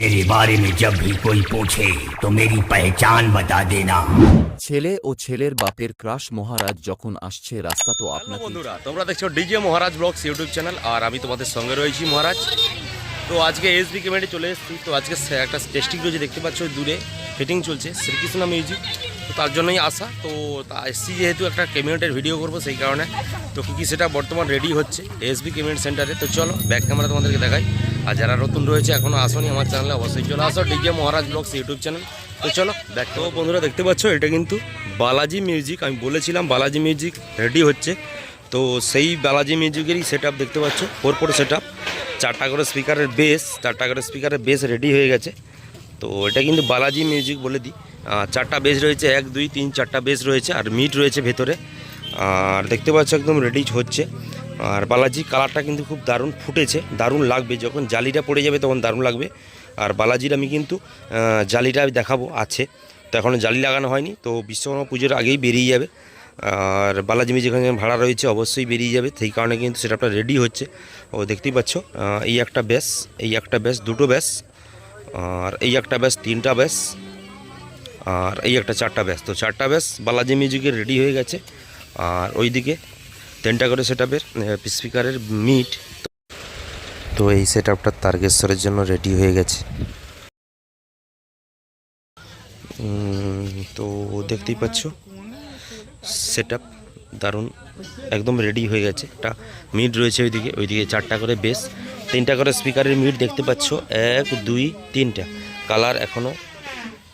मेरे बारे में जब भी कोई पूछे तो मेरी पहचान बता देना ছেলে ও ছেলের বাপের ক্রাশ মহারাজ যখন আসছে রাস্তা তো হ্যালো আপনাকে বন্ধুরা তোমরা দেখছো DJ Maharaj blogs YouTube channel আর আমি তোমাদের সঙ্গে রয়েছি মহারাজ তো আজকে এসবি ক্যামেরে চলে এসেছি তো আজকে সে- একটা টেস্টিং রয়েছে দেখতে পাচ্ছ দূরে ফিটিং চলছে শ্রীকৃষ্ণ মিউজিক তো তার জন্যই আসা। তো এসছি যেহেতু একটা ক্যামেরাটের ভিডিও করব সেই কারণে। তো কী কী সেটা বর্তমান রেডি হচ্ছে এসবি ক্যামেরা সেন্টারে তো চলো ব্যাক ক্যামেরা তোমাদেরকে দেখাই। আর যারা নতুন রয়েছে এখনও আসনি আমার চ্যানেলে অবশ্যই চলে আসো। DJ Maharaj vlogs YouTube channel তো চলো দেখ তো বন্ধুরা দেখতে পাচ্ছ, এটা কিন্তু বালাজি মিউজিক আমি বলেছিলাম বালাজি মিউজিক রেডি হচ্ছে। তো সেই বালাজি মিউজিকেরই সেট দেখতে পাচ্ছ ফোর ফোর সেট আপ চারটা করে স্পিকারের বেস চারটা করে স্পিকারের বেস রেডি হয়ে গেছে। তো এটা কিন্তু বালাজি মিউজিক বলে দিই। চারটা বেস রয়েছে, এক, দুই, তিন, চারটা বেস রয়েছে, আর মিট রয়েছে ভেতরে। আর দেখতে পাচ্ছ একদম রেডি হচ্ছে। আর বালাজি কালারটা কিন্তু খুব দারুণ ফুটেছে, দারুণ লাগবে। যখন জালিটা পড়ে যাবে তখন দারুণ লাগবে। আর বালাজির আমি কিন্তু জালিটা দেখাবো, আছে। তো এখনও জালি লাগানো হয়নি, তো বিশ্বকর্মা পুজোর আগেই বেরিয়ে যাবে। আর বালাজি মিউজিক যেখানে ভাড়া রয়েছে, অবশ্যই বেরিয়ে যাবে। সেই কারণে কিন্তু সেটা রেডি হচ্ছে। ও দেখতেই পাচ্ছ এই একটা ব্যাস এই একটা ব্যাস দুটো ব্যাস আর এই একটা ব্যাস তিনটা ব্যাস আর এই একটা চারটা ব্যাস, তো চারটা ব্যাস বালাজি মিউজিকের রেডি হয়ে গেছে। আর ওইদিকে তিনটা করে সেট আপের স্পিকারের মিট তো এই সেট আপটা তারকেশ্বরের জন্য রেডি হয়ে গেছে। তো দেখতেই পাচ্ছ সেট আপ দারুণ, একদম রেডি হয়ে গেছে। একটা মিড রয়েছে ওইদিকে ওইদিকে চারটা করে বেস তিনটা করে স্পিকারের মিড দেখতে পাচ্ছ, এক, দুই, তিনটা। কালার এখনও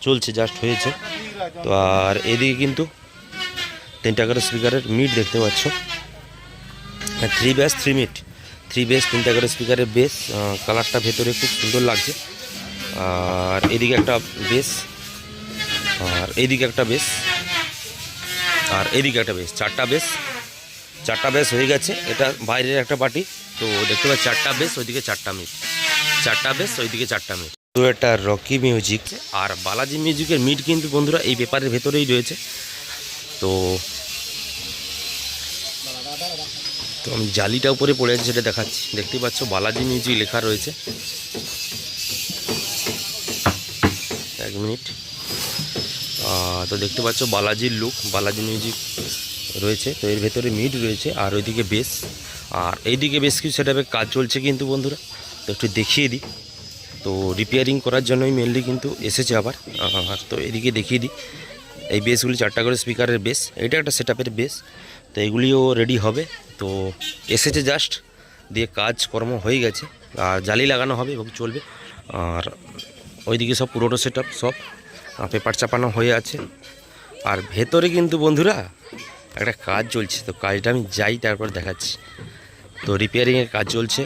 চলছে জাস্ট হয়েছে। তো আর এদিকে কিন্তু তিনটা করে স্পিকারের মিট দেখতে পাচ্ছ। Three bass three mid three bass তিনটা করে স্পিকারের বেস কালারটা ভেতরে খুব সুন্দর লাগছে। আর এদিকে একটা বেস আর এইদিকে একটা বেস আর এদিকে একটা বেস চারটা বেস চারটা বেস হয়ে গেছে, এটা বাইরের একটা পার্টি তো দেখতে পাচ্ছি, চারটা বেস ওইদিকে চারটা মিট চারটা বেস ওইদিকে চারটা মিট এটা রকি মিউজিক আর বালাজি মিউজিকের মিট কিন্তু বন্ধুরা এই পেপারের ভেতরেই রয়েছে। তো তো আমি জালিটা উপরে পড়ে আছে সেটা দেখাচ্ছি। দেখতেই পাচ্ছ বালাজি মিউজিক লেখা রয়েছে। এক মিনিট। তো দেখতে পাচ্ছ বালাজির লুক বালাজি মিউজিক রয়েছে। তো এর ভেতরে মিড রয়েছে আর ওইদিকে বেশ আর এইদিকে বেশ কিছু সেটাপে কাজ চলছে কিন্তু বন্ধুরা। তো একটু দেখিয়ে দিই। তো রিপেয়ারিং করার জন্যই মেনলি কিন্তু এসেছে আবার। তো এদিকে দেখিয়ে দিই। এই বেসগুলি চারটা করে স্পিকারের বেস। এটা একটা সেটআপের বেস। তো এগুলিও রেডি হবে। তো এসেছে জাস্ট দিয়ে কাজ কর্ম হয়ে গেছে। আর জালি লাগানো হবে এবং চলবে। আর ওইদিকে সব পুরোনো সেট সব পেপার চাপানো হয়ে আছে। আর ভেতরে কিন্তু বন্ধুরা একটা কাজ চলছে। তো কাজটা আমি যাই তারপর দেখাচ্ছি। তো রিপেয়ারিংয়ের কাজ চলছে।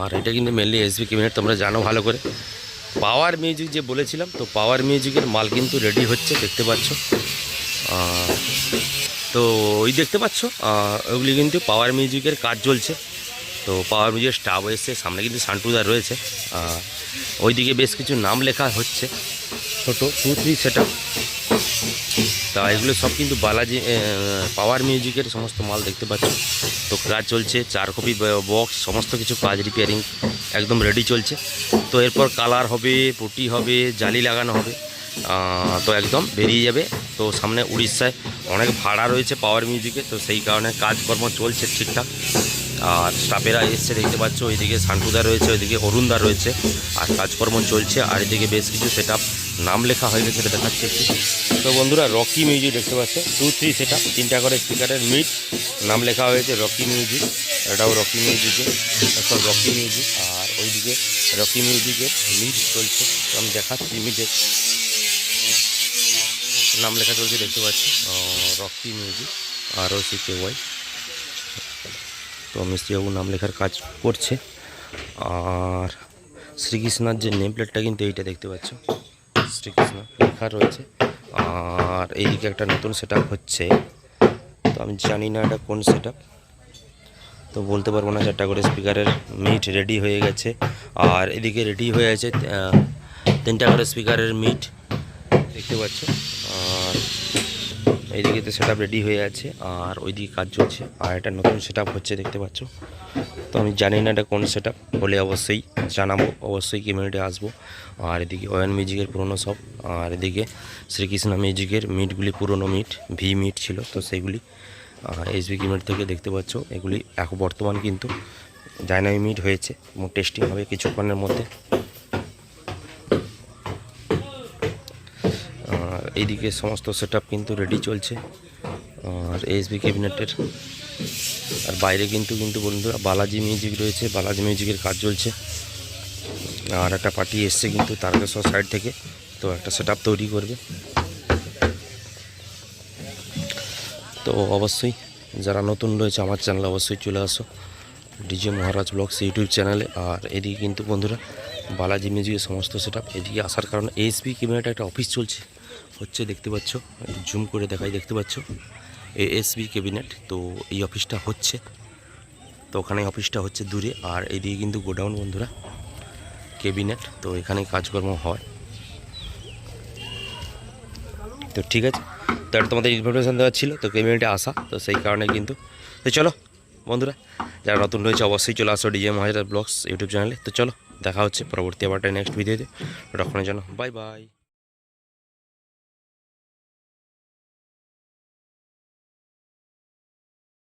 আর এটা কিন্তু মেনলি এসবি ক্যাবিনেট তোমরা জানো ভালো করে। পাওয়ার মিউজিক যে বলেছিলাম, তো পাওয়ার মিউজিকের মাল কিন্তু রেডি হচ্ছে, দেখতে পাচ্ছ। তো ওই দেখতে পাচ্ছ ওগুলি কিন্তু পাওয়ার মিউজিকের কাজ চলছে। তো পাওয়ার মিউজিকের স্টাফ এসছে, সামনে কিন্তু সান্টুদা রয়েছে। ওইদিকে বেশ কিছু নাম লেখা হচ্ছে। ছোটো টু থ্রি সেট তা এগুলো সব কিন্তু বালাজি পাওয়ার মিউজিকের সমস্ত মাল দেখতে পাচ্ছ। তো কাজ চলছে, চার কপি বক্স, সমস্ত কিছু কাজ রিপেয়ারিং একদম রেডি চলছে। তো এরপর কালার হবে, পুটি হবে, জালি লাগানো হবে তো একদম বেরিয়ে যাবে। তো সামনে উড়িষ্যায় অনেক ভাড়া রয়েছে পাওয়ার মিউজিকে, তো সেই কারণে কাজকর্ম চলছে ঠিকঠাক। আর স্টাফেরা এসছে, দেখতে পাচ্ছ, ওইদিকে শান্তুদা রয়েছে, ওইদিকে অরুণদা রয়েছে। আর কাজকর্ম চলছে, আর এদিকে বেশ কিছু সেট নাম লেখা হয়ে গেছে সেটা দেখাচ্ছে তো বন্ধুরা রকি মিউজিক দেখতে পাচ্ছ টু থ্রি সেট তিনটা করে স্পিকারের মিট নাম লেখা হয়েছে রকি মিউজিক এটাও রকি মিউজিকে সব রকি মিউজিক আর ওইদিকে রকি মিউজিকের মিট চলছে। আমি দেখাচ্ছি মিটে নাম লেখা চলছে, দেখতে পাচ্ছি Rocky music R O C K Y তো মিস্ত্রিবাবু নাম লেখার কাজ করছে। আর শ্রীকৃষ্ণার যে নেম প্লেটটা কিন্তু এইটা দেখতে পাচ্ছ। শ্রীকৃষ্ণ লেখা রয়েছে। আর এইদিকে একটা নতুন সেট হচ্ছে। তো আমি জানি না এটা কোন সেট তো বলতে পারব না চারটা করে স্পিকারের মিট রেডি হয়ে গেছে। আর এদিকে রেডি হয়ে আছে তিনটা করে স্পিকারের মিট দেখতে পাচ্ছ? এইদিকে তো সেট রেডি হয়ে আছে, আর ওইদিকে কাজ চলছে। আর একটা নতুন সেট হচ্ছে, দেখতে পাচ্ছ। তো আমি জানি না এটা কোন সেট হলে অবশ্যই জানাব। অবশ্যই কমিউনিটি আসব। আর এদিকে ওয়ান মিউজিকের পুরনো সব, আর এদিকে শ্রীকৃষ্ণ মিউজিকের মিটগুলি পুরনো মিট ভি মিট ছিল, তো সেইগুলি এসবি কিমিট থেকে দেখতে পাচ্ছ। এগুলি এখন বর্তমান কিন্তু ডাইনামি মিট হয়েছে, এবং টেস্টিং হবে কিছুক্ষণের মধ্যে আর এইদিকে সমস্ত সেট কিন্তু রেডি চলছে, আর এসবি ক্যাবিনেটের আর বাইরে কিন্তু কিন্তু বন্ধুরা বালাজি মিউজিক রয়েছে, বালাজি মিউজিকের কাজ চলছে। আর একটা পার্টি এসছে কিন্তু তারকেশ্বর সাইড থেকে, তো একটা সেট তৈরি করবে। তো অবশ্যই যারা নতুন রয়েছে আমার চ্যানেলে অবশ্যই চলে আসো। ডিজে মহারাজ ব্লগস ইউটিউব চ্যানেলে আর এদিকে কিন্তু বন্ধুরা বালাজি মিউজিকের সমস্ত সেট এদিকে আসার কারণে এসবি ক্যামেরাটা একটা অফিস চলছে। হচ্ছে দেখতে পাচ্ছ জুম করে দেখাই, দেখতে পাচ্ছ? এএসবি ক্যাবিনেট তো এই অফিসটা হচ্ছে। তো ওখানে অফিসটা হচ্ছে দূরে, আর এইদিকে কিন্তু গোডাউন বন্ধুরা ক্যাবিনেট তো এখানে কাজকর্ম হয়। তো ঠিক আছে তো এটা তোমাদের ইনফরমেশান দেওয়া ছিল, তো ক্যাবিনেটে আসা, তো সেই কারণে কিন্তু, তো চলো বন্ধুরা, যারা নতুন রয়েছে অবশ্যই চলে আসো ডিজে মহাজার ব্লগস ইউটিউব চ্যানেলে তো চলো। দেখা হচ্ছে পরবর্তী আবারটা নেক্সট ভিডিওতে। রক্ষণের জন্য। Bye bye.